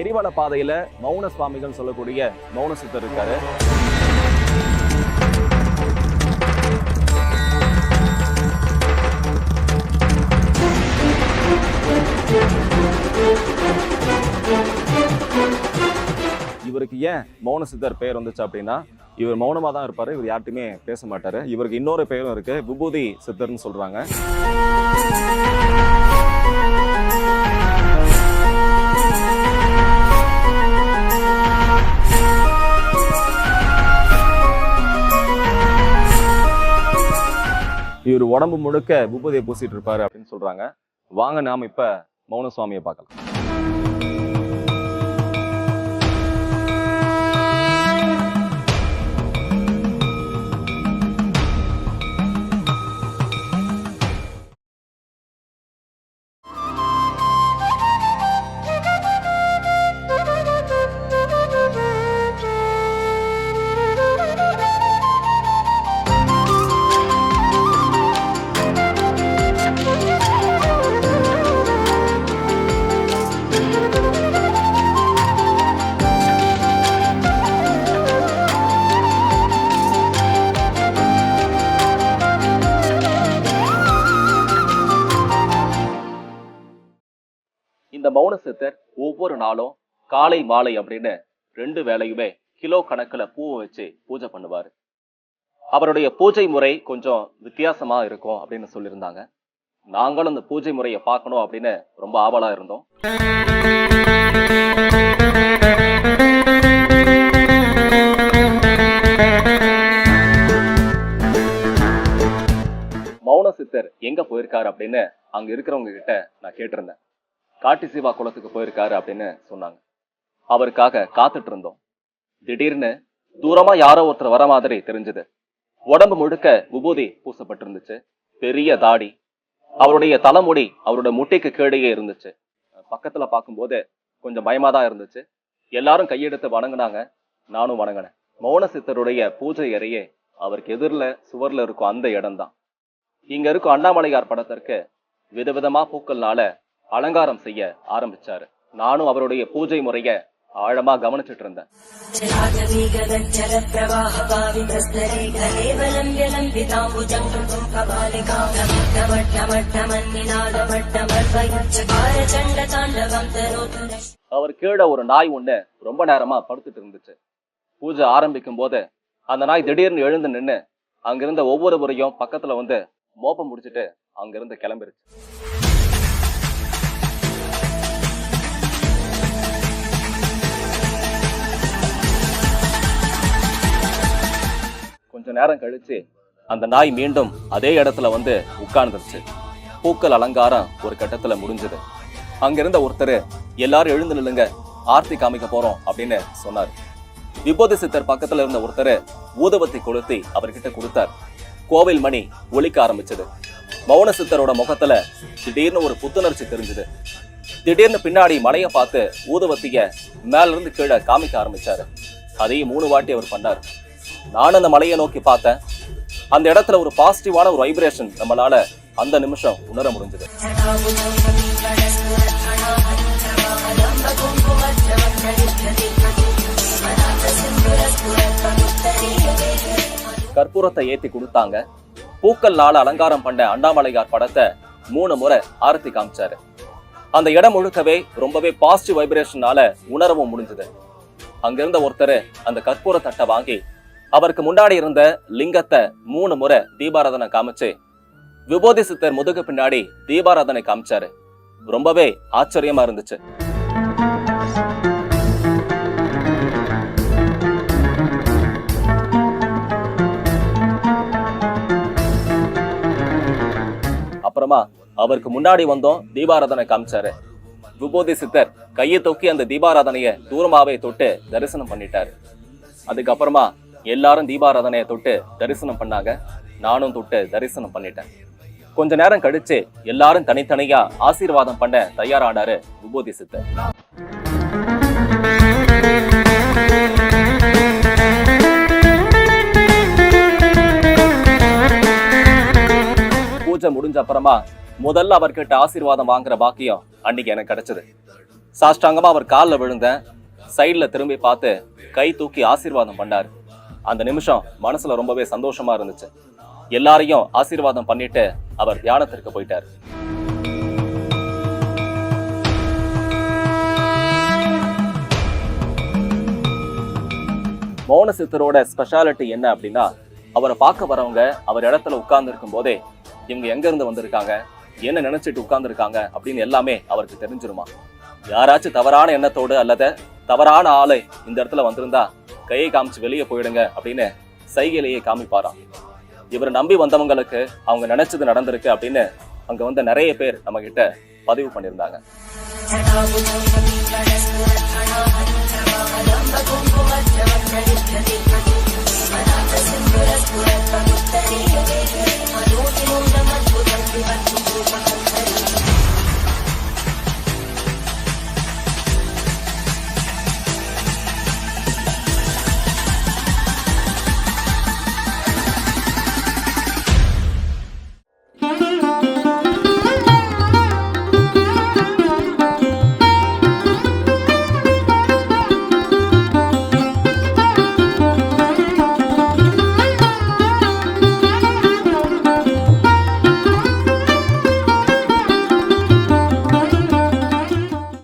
எரிவல பாதையில மௌன சுவாமிகள் சொல்லக்கூடிய மௌன சித்தர் இருக்காரு. இவருக்கு ஏன் மௌன சித்தர் பெயர் வந்துச்சு அப்படின்னா இவர் மௌனமா தான் இருப்பாரு இவர் யார்ட்டுமே பேச மாட்டாரு. இவருக்கு இன்னொரு பெயரும் இருக்கு விபூதி சித்தர்னு சொல்றாங்க. இவர் உடம்பு முழுக்க விபூதியை பூசிட்டு இருப்பாரு அப்படின்னு சொல்றாங்க. வாங்க நாம இப்ப மௌன சுவாமியை பார்க்கலாம். இந்த மௌன சித்தர் ஒவ்வொரு நாளும் காலை மாலை அப்படின்னு ரெண்டு வேலையுமே கிலோ கணக்குல பூவை வச்சு பூஜை பண்ணுவாரு. அவருடைய பூஜை முறை கொஞ்சம் வித்தியாசமா இருக்கும் அப்படின்னு சொல்லியிருந்தாங்க. நாங்களும் அந்த பூஜை முறையை பார்க்கணும் அப்படின்னு ரொம்ப ஆவலா இருந்தோம். மௌன சித்தர் எங்க போயிருக்காரு அப்படின்னு அங்க இருக்கிறவங்க கிட்ட நான் கேட்டிருந்தேன். காட்டு சிவா குளத்துக்கு போயிருக்காரு அப்படின்னு சொன்னாங்க. அவருக்காக காத்துட்டு இருந்தோம். திடீர்னு தூரமா யாரோ ஒருத்தர் வர மாதிரி தெரிஞ்சது. உடம்பு முழுக்க விபூதி பூசப்பட்டிருந்துச்சு. பெரிய தாடி. அவருடைய தலைமுடி அவரோட முட்டைக்கு கீழேயே இருந்துச்சு. பக்கத்துல பார்க்கும்போது கொஞ்சம் பயமா தான் இருந்துச்சு. எல்லாரும் கையெடுத்து வணங்குனாங்க. நானும் வணங்கினேன். மௌன சித்தருடைய பூஜை அறையே அவருக்கு எதிரில் சுவர்ல இருக்கும் அந்த இடம்தான். இங்க இருக்கும் அண்ணாமலையார் படத்திற்கு விதவிதமா பூக்கள்னால அலங்காரம் செய்ய ஆரம்பிச்சாரு. நானும் அவருடைய பூஜை முறைய ஆழமா கவனிச்சிட்டு இருந்தேன் அவர் கீழே ஒரு நாய் ஒண்ணு ரொம்ப நேரமா படுத்துட்டு இருந்துச்சு பூஜை ஆரம்பிக்கும் போது அந்த நாய் திடீர்னு எழுந்து நின்று அங்கிருந்த ஒவ்வொருவரையும் பக்கத்துல வந்து மோப்பம் முடிச்சுட்டு அங்கிருந்து கிளம்பிருச்சு. கொஞ்ச நேரம் கழிச்சு அந்த நாய் மீண்டும் அதே இடத்துல வந்து உட்கார்ந்துருச்சு. பூக்கள் அலங்காரம் ஒரு கட்டத்துல முடிஞ்சது. அங்கிருந்த ஒருத்தர் எல்லாரும் எழுந்து நில்லுங்க ஆர்த்தி காமிக்க போறோம் அப்படின்னு சொன்னார். விபூதி சித்தர் பக்கத்துல இருந்த ஒருத்தர் ஊதுபத்தி கொளுத்தி அவர்கிட்ட கொடுத்தார். கோவில் மணி ஒழிக்க ஆரம்பிச்சது. மௌன சித்தரோட முகத்துல திடீர்னு ஒரு புத்துணர்ச்சி தெரிஞ்சது. திடீர்னு பின்னாடி மலையை பார்த்து ஊதுவத்திய மேல இருந்து கீழே காமிக்க ஆரம்பிச்சாரு. அதையும் மூணு வாட்டி அவர் பண்ணார். நானும் அந்த மலையை நோக்கி பார்த்தேன். அந்த இடத்துல ஒரு பாசிட்டிவான ஒரு வைப்ரேஷன் நம்மளால அந்த நிமிஷம் உணர முடிஞ்சது. கற்பூரத்தை ஏத்தி கொடுத்தாங்க. பூக்கள்னால அலங்காரம் பண்ண அண்ணாமலையார் படத்தை மூணு முறை ஆரத்தி காமிச்சாரு. அந்த இடம் முழுக்கவே ரொம்பவே பாசிட்டிவ் வைப்ரேஷனால உணரவும் முடிஞ்சது. அங்கிருந்த ஒருத்தர் அந்த கற்பூர தட்டை வாங்கி அவருக்கு முன்னாடி இருந்த லிங்கத்தை மூணு முறை தீபாராதனை காமிச்சு விபோதி சித்தர் முதுகு பின்னாடி தீபாராதனை காமிச்சாரு. ரொம்பவே ஆச்சரியமா இருந்துச்சு. அப்புறமா அவருக்கு முன்னாடி வந்தோம் தீபாராதனை காமிச்சாரு. விபூதி சித்தர் கையை தொக்கி அந்த தீபாராதனைய தூரமாவே தொட்டு தரிசனம் பண்ணிட்டாரு. அதுக்கப்புறமா எல்லாரும் தீபாராதனையை தொட்டு தரிசனம் பண்ணாங்க. நானும் தொட்டு தரிசனம் பண்ணிட்டேன். கொஞ்ச நேரம் கழிச்சு எல்லாரும் தனித்தனியா ஆசீர்வாதம் பண்ண தயாரானாரு விபூதி சித்தர். பூஜை முடிஞ்ச அப்புறமா முதல்ல அவர்கிட்ட ஆசீர்வாதம் வாங்குற பாக்கியம் அன்னைக்கு எனக்கு கிடைச்சது. சாஷ்டாங்கமா அவர் காலில் விழுந்தேன். சைடில் திரும்பி பார்த்து கை தூக்கி ஆசீர்வாதம் பண்ணாரு. அந்த நிமிஷம் மனசுல ரொம்பவே சந்தோஷமா இருந்துச்சு. எல்லாரையும் ஆசீர்வாதம் பண்ணிட்டு அவர் தியானத்திற்கு போயிட்டார். மௌன சித்தரோட ஸ்பெஷாலிட்டி என்ன அப்படின்னா அவரை பார்க்க வரவங்க அவர் இடத்துல உட்கார்ந்து இருக்கும் போதே இவங்க எங்க இருந்து வந்திருக்காங்க என்ன நினைச்சிட்டு உட்கார்ந்துருக்காங்க அப்படின்னு எல்லாமே அவருக்கு தெரிஞ்சிருமா? யாராச்சும் தவறான எண்ணத்தோடு அல்லது தவறான ஆளை இந்த இடத்துல வந்திருந்தா கையை காமிச்சு வெளியே போயிடுங்க அப்படின்னு சைகையிலேயே காமிப்பாராம். இவரை நம்பி வந்தவங்களுக்கு அவங்க நினைச்சது நடந்திருக்கு அப்படின்னு அங்க வந்து நிறைய பேர் நம்ம கிட்ட பதிவு பண்ணியிருந்தாங்க. I'm